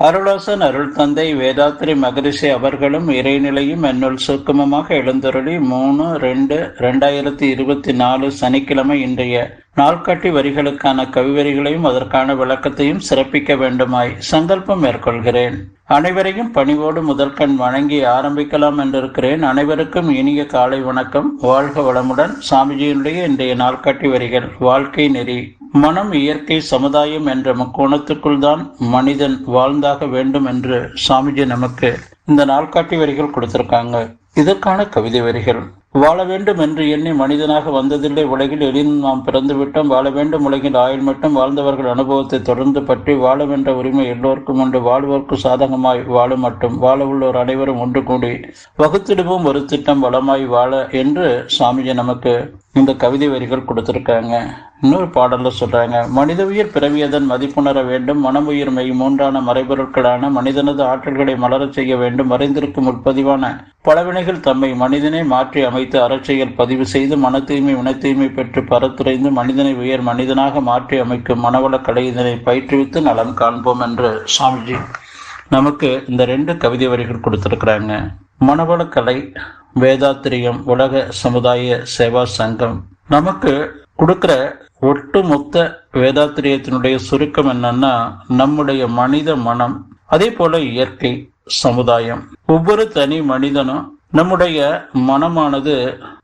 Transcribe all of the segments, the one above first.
அருளாசன் அருள் தந்தை வேதாத்திரி மகரிஷி அவர்களும் இறைநிலையும் என்னுள் சுருக்கமமாக எழுந்தருளி மூணு ரெண்டு ரெண்டாயிரத்தி இருபத்தி நாலு சனிக்கிழமை இன்றைய நாள்காட்டி வரிகளுக்கான கவிவரிகளையும் அதற்கான விளக்கத்தையும் சிறப்பிக்க வேண்டுமாய் சங்கல்பம் மேற்கொள்கிறேன். அனைவரையும் பணிவோடு முதற்கண் வணங்கி ஆரம்பிக்கலாம் என்றிருக்கிறேன். அனைவருக்கும் இனிய காலை வணக்கம். வாழ்க வளமுடன். சாமிஜியினுடைய இன்றைய நாள்காட்டி வரிகள் வாழ்க்கை நெறி. மனம் இயற்கை சமுதாயம் என்ற முக்கோணத்துக்குள் தான் மனிதன் வாழ்ந்தாக வேண்டும் என்று சாமிஜி நமக்கு இந்த நாள்காட்டி வரிகள் கொடுத்திருக்காங்க. இதற்கான கவிதை வரிகள். வாழ வேண்டும் என்று எண்ணி மனிதனாக வந்ததில்லை. உலகில் எளினும் நாம் பிறந்து விட்டோம். வாழ வேண்டும். உலகில் ஆயுள் மட்டும். வாழ்ந்தவர்கள் அனுபவத்தை தொடர்ந்து பற்றி வாழ வேண்ட உரிமை எல்லோருக்கும் உண்டு. வாழ்வோர்க்கு சாதகமாய் வாழும் மட்டும். வாழ உள்ளோர் அனைவரும் ஒன்று கூடி வகுத்திடுவோம். ஒரு திட்டம் வளமாய் வாழ என்று சாமிஜி நமக்கு இந்த கவிதை வரிகள் கொடுத்திருக்காங்க. இன்னொரு பாடல்ல சொல்றாங்க. மனித உயிர் பிறவியதன் மதிப்புணர வேண்டும். மனம் உயிர் மெய் மூன்றான மறைபொருட்களான மனிதனது ஆற்றல்களை மலரச் செய்ய வேண்டும். மறைந்திருக்கும் உட்பதிவான பலவினைகள் தம்மை மனிதனை மாற்றி அமைத்து அறச்செயல் பதிவு செய்து மன தூய்மை உண தூய்மை பெற்று பரத்துரைந்து மனிதனை உயர் மனிதனாக மாற்றி அமைக்கும் மனவள கலை இதனை பயிற்றுவித்து நலம் காண்போம் என்று சுவாமிஜி நமக்கு இந்த ரெண்டு கவிதை வரிகள் கொடுத்துருக்குறாங்க. மனவள கலை வேதாத்திரியம் உலக சமுதாய சேவா சங்கம். நமக்கு கொடுக்கிற ஒட்டுமொத்த வேதாத்திரியத்தினுடைய சுருக்கம் என்னன்னா நம்முடைய மனித மனம் அதே போல இயற்கை சமுதாயம். ஒவ்வொரு தனி மனிதனும் நம்முடைய மனமானது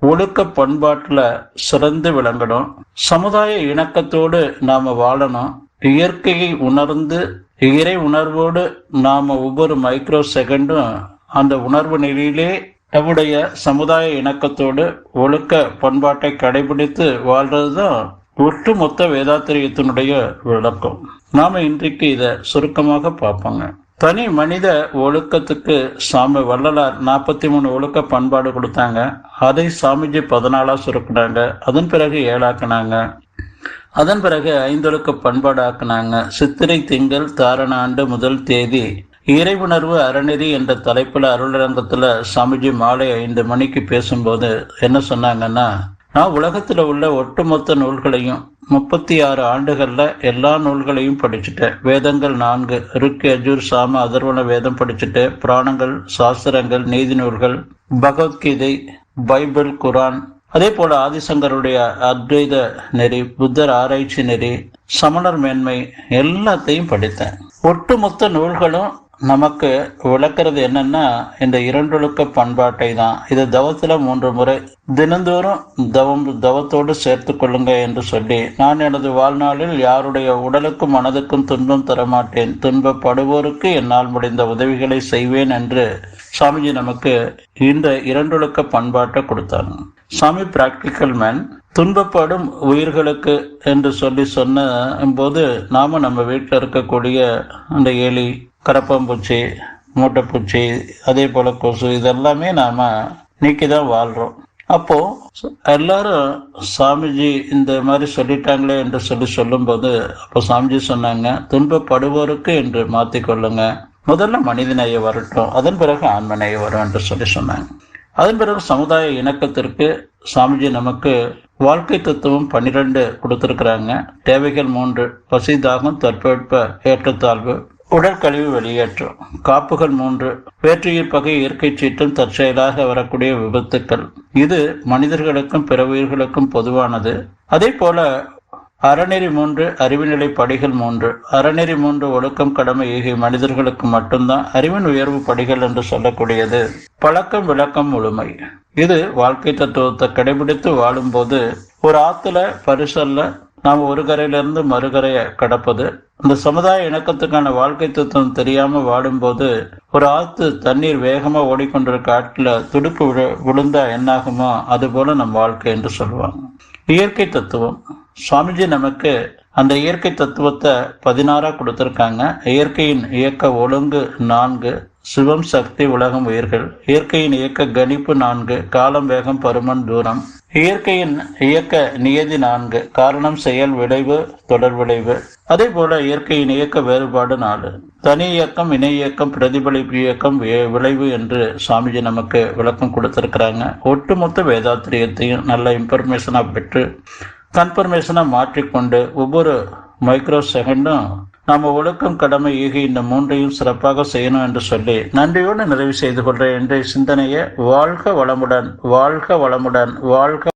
ஒழுக்க பண்பாட்டுல சிறந்து விளங்கணும். சமுதாய இணக்கத்தோடு நாம வாழணும். இயற்கையை உணர்ந்து இறை உணர்வோடு நாம ஒவ்வொரு மைக்ரோ செகண்டும் அந்த உணர்வு நிலையிலே நம்முடைய சமுதாய இணக்கத்தோடு ஒழுக்க பண்பாட்டை கடைபிடித்து வாழ்றதுதான் ஒட்டுமொத்த வேதாத்திரியத்தினுடைய விளக்கம். நாம இன்றைக்கு இத சுருக்கமாக பார்ப்போங்க. தனி மனித ஒழுக்கத்துக்கு சாமி வள்ளலார் நாற்பத்தி மூணு ஒழுக்க பண்பாடு கொடுத்தாங்க. அதை சாமிஜி பதினாலாக சுருக்கினாங்க. அதன் பிறகு ஏழாக்குனாங்க. அதன் பிறகு ஐந்தொழுக்க பண்பாடு ஆக்குனாங்க சித்திரை திங்கள் தாரண ஆண்டு முதல் தேதி இறைவுணர்வு அறநெறி என்ற தலைப்பில் அருளரங்கத்தில் சாமிஜி மாலை ஐந்து மணிக்கு பேசும்போது என்ன சொன்னாங்கன்னா நான் உலகத்தில் உள்ள ஒட்டுமொத்த நூல்களையும் முப்பத்தி ஆறு ஆண்டுகளில் எல்லா நூல்களையும் படிச்சுட்டேன் வேதங்கள் நான்கு ருக்கு அஜூர் சாம அதர்வன வேதம் படிச்சுட்டேன் புராணங்கள் சாஸ்திரங்கள் நீதி நூல்கள் பகவத்கீதை பைபிள் குரான் அதே போல ஆதிசங்கருடைய அத்வைத நெறி புத்தர் ஆராய்ச்சி நெறி சமணர் மேன்மை எல்லாத்தையும் படித்தேன். ஒட்டுமொத்த நூல்களும் நமக்கு விளக்குறது என்னன்னா இந்த இரண்டொழுக்க பண்பாட்டை தான் இது தவத்துல மூன்று முறை தினந்தோறும் தவம் தவத்தோடு சேர்த்து கொள்ளுங்க என்று சொல்லி நான் எனது வாழ்நாளில் யாருடைய உடலுக்கும் மனதுக்கும் துன்பம் தரமாட்டேன். துன்பப்படுவோருக்கு என்னால் முடிந்த உதவிகளை செய்வேன் என்று சாமிஜி நமக்கு இந்த இரண்டொழுக்க பண்பாட்டை கொடுத்தாங்க. சாமி பிராக்டிக்கல் மேன் துன்பப்படும் உயிர்களுக்கு என்று சொல்லி சொன்ன போது நாம நம்ம வீட்டில் இருக்கக்கூடிய அந்த எலி கரப்பாம்பூச்சி மூட்டைப்பூச்சி அதே போல் கொசு இதெல்லாமே நாம் நீக்கி தான் வாழ்கிறோம் அப்போது எல்லாரும் சாமிஜி இந்த மாதிரி சொல்லிட்டாங்களே என்று சொல்லி சொல்லும்போது அப்போ சாமிஜி சொன்னாங்க துன்பப்படுவோருக்கு என்று மாற்றிக்கொள்ளுங்க முதல்ல மனிதநேய வரட்டும். அதன் பிறகு ஆன்மநேய வரும் என்று சொல்லி சொன்னாங்க. அதன் பிறகு சமுதாய இணக்கத்திற்கு சாமிஜி நமக்கு வாழ்க்கை தத்துவம் பன்னிரெண்டு கொடுத்துருக்குறாங்க. தேவைகள் மூன்று பசி தாகம் தட்பவெட்ப ஏற்றத்தாழ்வு உடற்கழிவு வெளியேற்றம். காப்புகள் மூன்று. வேற்றுயிர் பகை இயற்கை சீற்றம் தற்செயலாக வரக்கூடிய விபத்துக்கள். இது மனிதர்களுக்கும் பிற உயிர்களுக்கும் பொதுவானது. அதே போல அறநெறி மூன்று அறிவுநிலை படிகள் மூன்று. அறநெறி மூன்று ஒழுக்கம் கடமை ஈகை மனிதர்களுக்கு மட்டும்தான் அறிவின் உயர்வு படிகள் என்று சொல்லக்கூடியது. பழக்கம் விளக்கம் முழுமை. இது வாழ்க்கை தத்துவத்தை கடைபிடித்து வாழும்போது ஒரு ஆத்துல பரிசல்ல நாம் ஒரு கரையிலிருந்து மறுகரையை கடப்பது இந்த சமுதாய இணக்கத்துக்கான வாழ்க்கை தத்துவம் தெரியாம வாடும்போது ஒரு ஆத்து தண்ணீர் வேகமா ஓடிக்கொண்டிருக்க ஆட்டில் துடுப்பு விழு விழுந்தா என்னாகுமோ அது போல நம் வாழ்க்கை என்று சொல்லுவாங்க. இயற்கை தத்துவம். சுவாமிஜி நமக்கு அந்த இயற்கை தத்துவத்தை பதினாறா கொடுத்திருக்காங்க. இயற்கையின் இயக்க ஒழுங்கு நான்கு சிவம் சக்தி உலகம் உயிர்கள். இயற்கையின் இயக்க கணிப்பு நான்கு காலம் வேகம் பருமன் தூரம். இயற்கையின் இயக்க நியதி நான்கு காரணம் செயல் விளைவு தொடர் விளைவு. அதே போல இயற்கையின் இயக்க வேறுபாடு நாலு. தனி இயக்கம் இணை இயக்கம் பிரதிபலிப்பு இயக்கம் விளைவு என்று சாமிஜி நமக்கு விளக்கம் கொடுத்திருக்கிறாங்க. ஒட்டுமொத்த வேதாத்திரியத்தையும் நல்ல இன்ஃபர்மேஷனாக பெற்று கன்ஃபர்மேஷனை மாற்றிக்கொண்டு ஒவ்வொரு மைக்ரோ செகண்டும் நாம ஒழுக்கம் கடமை ஈகை இந்த மூன்றையும் சிறப்பாக செய்யணும் என்று சொல்லி நன்றியோடு நிறைவு செய்து கொள்கிறேன். இன்றைய சிந்தனையை வாழ்க வளமுடன் வாழ்க வளமுடன் வாழ்க